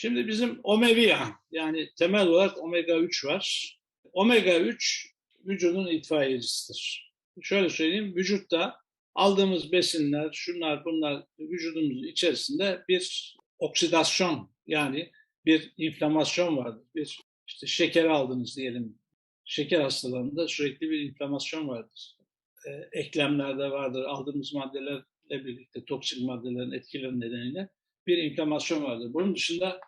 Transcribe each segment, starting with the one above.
Şimdi bizim omega yani temel olarak omega 3 var. Omega 3 vücudun itfaiyecisidir. Şöyle söyleyeyim, vücutta aldığımız besinler, şunlar bunlar vücudumuzun içerisinde bir oksidasyon yani bir inflamasyon vardır. Bir işte şeker aldınız diyelim. Şeker hastalarında sürekli bir inflamasyon vardır. E, eklemlerde vardır. Aldığımız maddelerle birlikte toksik maddelerin etkileri nedeniyle bir inflamasyon vardır. Bunun dışında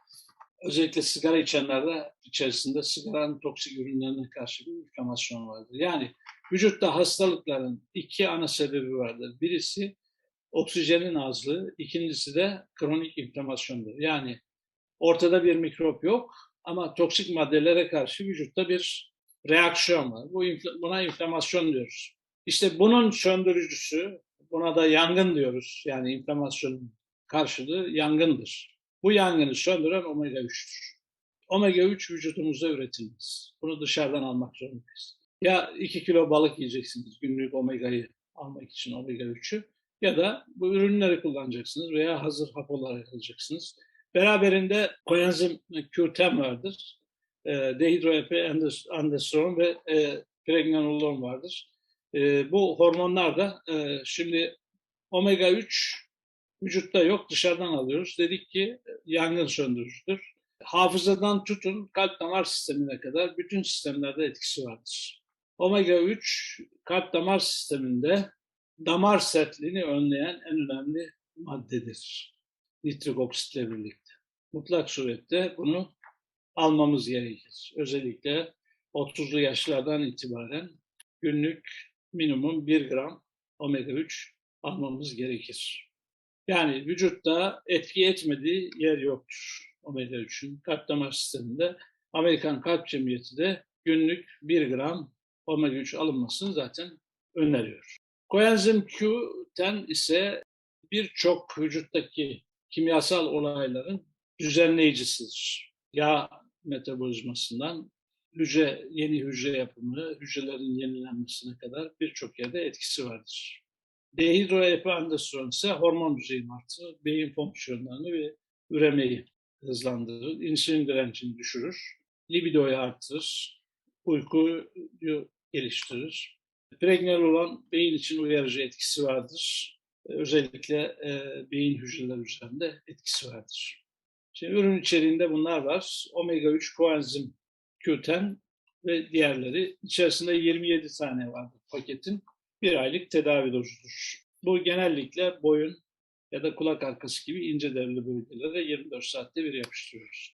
özellikle sigara içenlerde içerisinde sigaranın toksik ürünlerine karşı bir inflamasyon vardır. Yani vücutta hastalıkların iki ana sebebi vardır. Birisi oksijenin azlığı, ikincisi de kronik inflamasyondur. Yani ortada bir mikrop yok ama toksik maddelere karşı vücutta bir reaksiyon var. Bu buna inflamasyon diyoruz. İşte bunun söndürücüsü, buna da yangın diyoruz. Yani inflamasyonun karşılığı yangındır. Bu yangını söndüren omega 3'tür. Omega 3 vücudumuzda üretilmez. Bunu dışarıdan almak zorundayız. Ya 2 kilo balık yiyeceksiniz günlük omega'yı almak için omega 3'ü ya da bu ürünleri kullanacaksınız veya hazır hap olarak alacaksınız. Beraberinde koenzim Q10 vardır. E, dehidroepiandrosterone ve e, pregnenolon vardır. E, bu hormonlar da e, şimdi omega 3 vücutta yok dışarıdan alıyoruz. Dedik ki yangın söndürücüdür. Hafızadan tutun kalp damar sistemine kadar bütün sistemlerde etkisi vardır. Omega 3 kalp damar sisteminde damar sertliğini önleyen en önemli maddedir. Nitrik oksitle birlikte. Mutlak surette bunu almamız gerekir. Özellikle 30'lu yaşlardan itibaren günlük minimum 1 gram omega 3 almamız gerekir. Yani vücutta etki etmediği yer yoktur omega 3'ün. Kalp damar sisteminde Amerikan Kalp Cemiyeti de günlük 1 gram omega 3 alınmasını zaten öneriyor. Koenzim Q10 ise birçok vücuttaki kimyasal olayların düzenleyicisidir. Yağ metabolizmasından hücre, yeni hücre yapımı, hücrelerin yenilenmesine kadar birçok yerde etkisi vardır. Dehidroepiandrosterone ise hormon düzeyini artırır, beyin fonksiyonlarını ve üremeyi hızlandırır, insülin direncini düşürür, libidoyu artırır, uykuyu geliştirir. Pregnenolon beyin için uyarıcı etkisi vardır. Özellikle e, beyin hücreleri üzerinde etkisi vardır. Şimdi ürün içeriğinde bunlar var. Omega 3 koenzim Q10 ve diğerleri. İçerisinde 27 tane vardır paketin bir aylık tedavi dozudur. Bu genellikle boyun ya da kulak arkası gibi ince derili bölgelere 24 saatte bir yapıştırıyoruz.